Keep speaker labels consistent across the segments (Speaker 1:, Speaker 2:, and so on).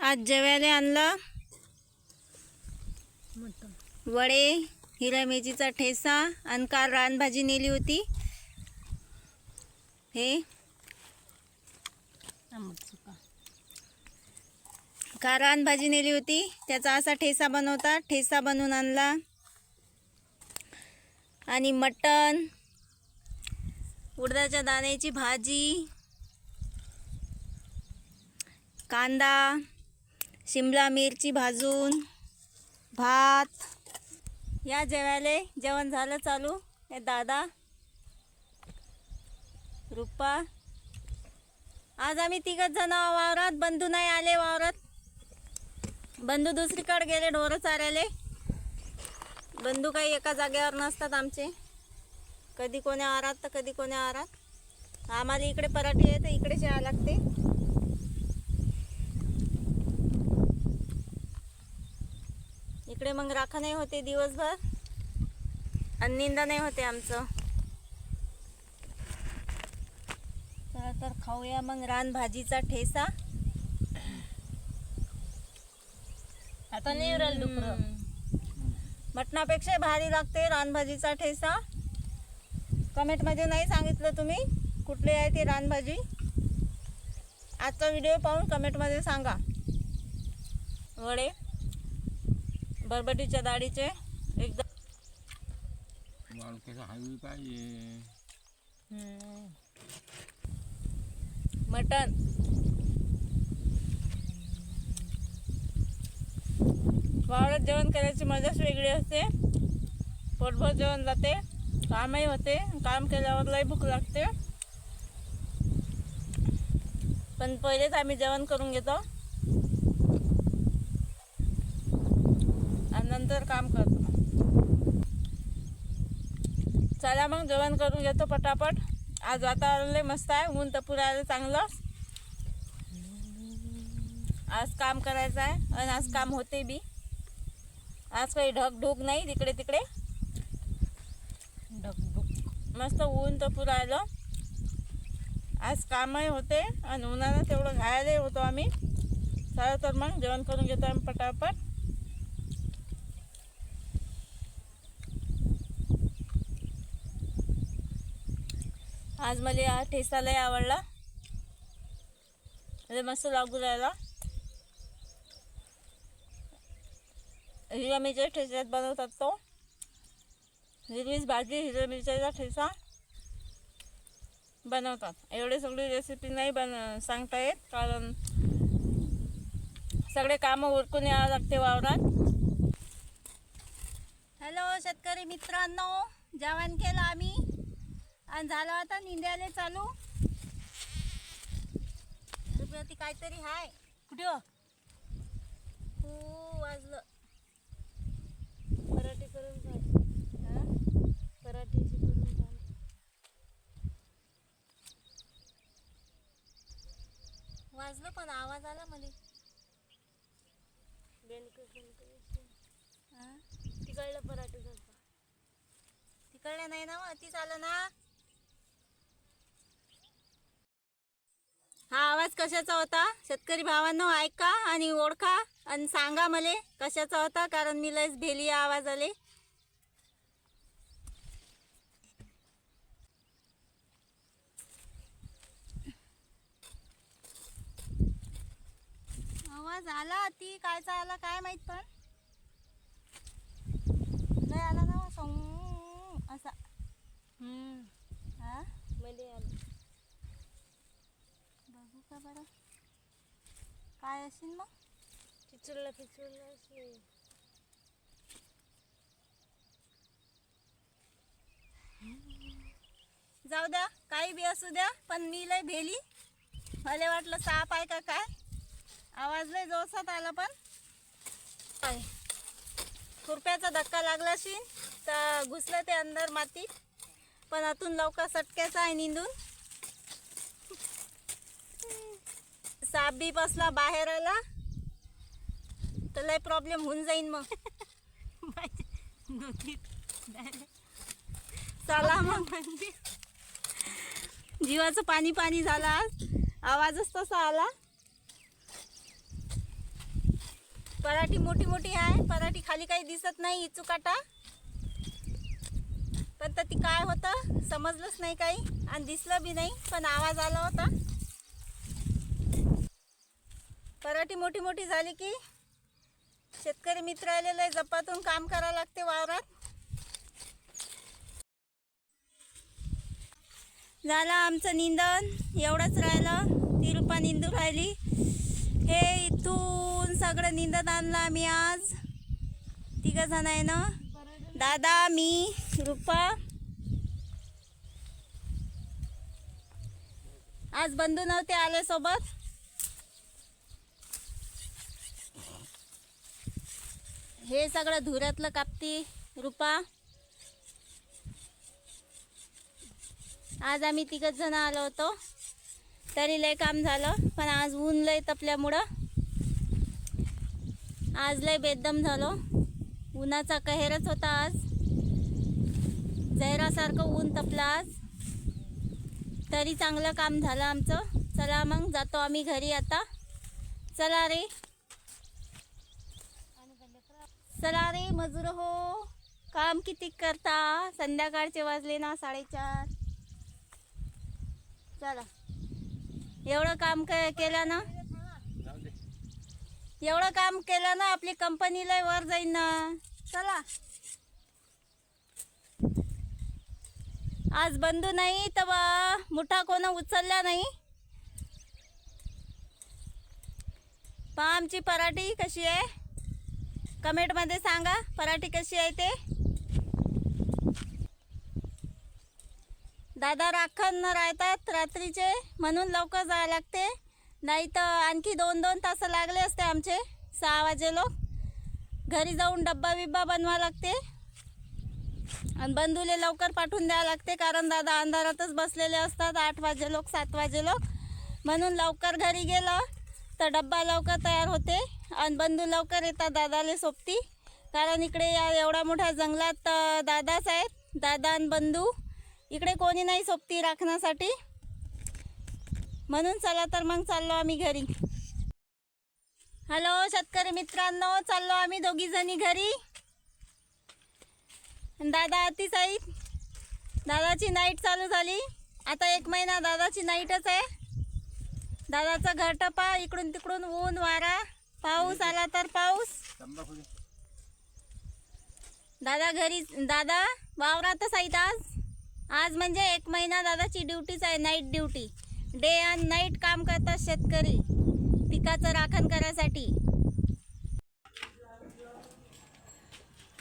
Speaker 1: आज जेवायला आणलं वडे हिरव्या मिरचीचा ठेसा आणि काल रानभाजी नेली होती. हे. काल रानभाजी नेली होती. त्याचा असा ठेसा बनवता ठेसा बनवून आणला. आणि मटण उडदाच्या दाण्याची भाजी कांदा शिमला मिरची भाजून भात. या जेवायले जेवण झालं चालू. हे दादा रुपा. आज आम्ही तिघच जण वावरात बंधू नाही आले वावरात. बंधू दुसरीकडे गेले ढोरं चाऱ्याले बंधू काही एका जागेवर नसतात आमचे. कधी कोण्या आरात तर कधी कोण्या आरात. आम्हाला इकडे पराठी आहे तर इकडेच यावं लागते. इकडे मग राखा नाही होते दिवसभर? आणि निंदा नाही होते आमचं? चला तर खाऊया मग रान भाजीचा ठेसा.
Speaker 2: आता नाही उराल डुकर.
Speaker 1: मटणापेक्षा भारी लागते रानभाजीचा ठेसा. कमेंटमध्ये नाही सांगितलं तुम्ही कुठले आहे ते रानभाजी आजचा व्हिडिओ पाहून कमेंटमध्ये सांगा. वडे. बरबटीच्या डाळीचे एकदम
Speaker 3: हवी पाहिजे.
Speaker 1: मटण. वावरात जेवण करायची मजाच वेगळी असते. पोटभर जेवण जाते. कामही होते. काम केल्यावर लई भूक लागते. पण पहिलेच आम्ही जेवण करून घेतो आणि नंतर काम करतो. चला मग जेवण करून घेतो पटापट. आज वातावरण लय मस्त आहे ऊन तर पुरायला चांगलं आज काम करायचं आहे आणि आज काम होते बी. आज काही ढग ढूक नाही तिकडे तिकडे. मस्त ऊन तर पुरायलं आज कामही होते आणि उन्हानं तेवढं घायलाही होतो आम्ही. चला तर मग जेवण करून घेतो आम्ही पटापट. आज मला हा ठेसा लय आवडला. लय मस्त लागू राहिला. हिरव्या मिरच्या ठेच्यात बनवतात तो. हिरवीच भाजी हिरव्या मिरच्याचा ठेसा बनवतात. एवढी सगळी रेसिपी नाही बन सांगता येत कारण सगळे कामं उरकून यावं लागते वावरात. हॅलो शेतकरी मित्रांनो. जेवण केलं आम्ही. आणि झालं आता निंद्याले चालू. ती काहीतरी हाय.
Speaker 2: कुठे हो?
Speaker 1: वाजलं.
Speaker 2: पराठे करून
Speaker 1: हा?
Speaker 2: पराठेची करून चाल
Speaker 1: वाजलं पण आवाज आला मला हा?
Speaker 2: तिकडलं पराठे
Speaker 1: तिकडलं नाही ना मग तीच आलं ना. हा आवाज कशाचा होता? शेतकरी भावांनो ऐका आणि ओळखा आणि सांगा मले कशाचा होता कारण मी लयच भेली या आवाज आले आवाज आला ती कायचा आला काय माहीत पण लय आला ना सॉंग असा हा
Speaker 2: मध्ये आलं
Speaker 1: बघू का बरं काय असेल मग?
Speaker 2: खिचडला खिचडला असे
Speaker 1: जाऊ द्या काही बी असू द्या पण मी लय भेली. मला वाटलं साप आहे का काय? आवाज लय जोरसात आला पण. काय खुरप्याचा धक्का लागला असेल तर घुसलं ते अंदर माती पण आतून लवकर सटक्याचा आहे निंदून. साप बी बसला बाहेर आला. तर लय प्रॉब्लेम होऊन जाईन मग. चला मग. जीवाचं पाणी पाणी झालं आज. आवाजच तसा आला. पराठी मोठी मोठी आहे. पराठी खाली काही दिसत नाही इचुकाटा. पण तर ती काय होतं समजलंच नाही काही. आणि दिसलं बी नाही पण आवाज आला होता. पराठी मोठी मोठी झाली की शेतकरी मित्र आलेलं आहे जपातून काम करावं लागते वावरात. झालं आमचं निंदन एवढंच राहिलं ती रुपा निंदू राहिली. हे इथून सगळं निंदत आणलं आम्ही आज. तिघ जण आहे ना दादा मी रुपा. आज बंधू नव्हते आले सोबत. हे सगळं धुऱ्यातलं कापती रुपा. आज आम्ही तिघच जण आलो होतो. तरी लय काम झालं पण आज ऊन लय तपल्यामुळं. आज लय बेदम झालो. उन्हाचा कहेरच होता आज. जहरासारखं ऊन तपलं आज. तरी चांगलं काम झालं आमचं. चला मग जातो आम्ही घरी आता. चला रे. चला रे मजूर हो. काम किती करता? संध्याकाळचे वाजले ना साडेचार. चला. एवढं काम क केलं ना? एवढं काम केलं ना आपली कंपनीला वर जाईन ना. चला. आज बंधू नाही तर बा मुठा कोण उचलला नाही? पहा आमची पराठी कशी आहे. कमेंटमध्ये सांगा पराठी कशी आहे ते. दादा राखण राहतात रात्रीचे म्हणून लवकर जावं लागते. नाही तर आणखी दोन दोन तास लागले असते आमचे सहा वाजे लोक. घरी जाऊन डब्बा बिब्बा बनवा लागते. आणि बंधूले लवकर पाठवून द्यावं लागते कारण दादा अंधारातच बसलेले असतात आठ वाजे लोक सात वाजे लोक. म्हणून लवकर घरी गेलं. तर डब्बा लवकर तयार होते आणि बंधू लवकर येतात दादाले सोबती. कारण इकडे या एवढा मोठ्या जंगलात दादाच आहेत. दादा आणि बंधू. इकडे कोणी नाही सोबती राखण्यासाठी. म्हणून चला तर मग चाललो आम्ही घरी. हॅलो शेतकरी मित्रांनो चाललो आम्ही दोघी जणी घरी. दादा आतीच आहेत. दादाची नाईट चालू झाली. आता एक महिना दादाची नाईटच आहे. दादाचा घर टपा इकडून तिकडून ऊन वारा. पाऊस आला तर पाऊस. दादा घरी दादा वावरातच आहेत आज? आज म्हणजे एक महिना दादाची ड्युटीच आहे night duty day and night काम करतात शेतकरी पिकाचं राखण करायसाठी.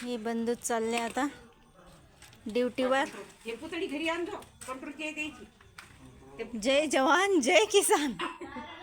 Speaker 1: हे बंदूक चालले आता. ड्युटीवर
Speaker 3: घरी आणतो
Speaker 1: जय जवान जय किसान.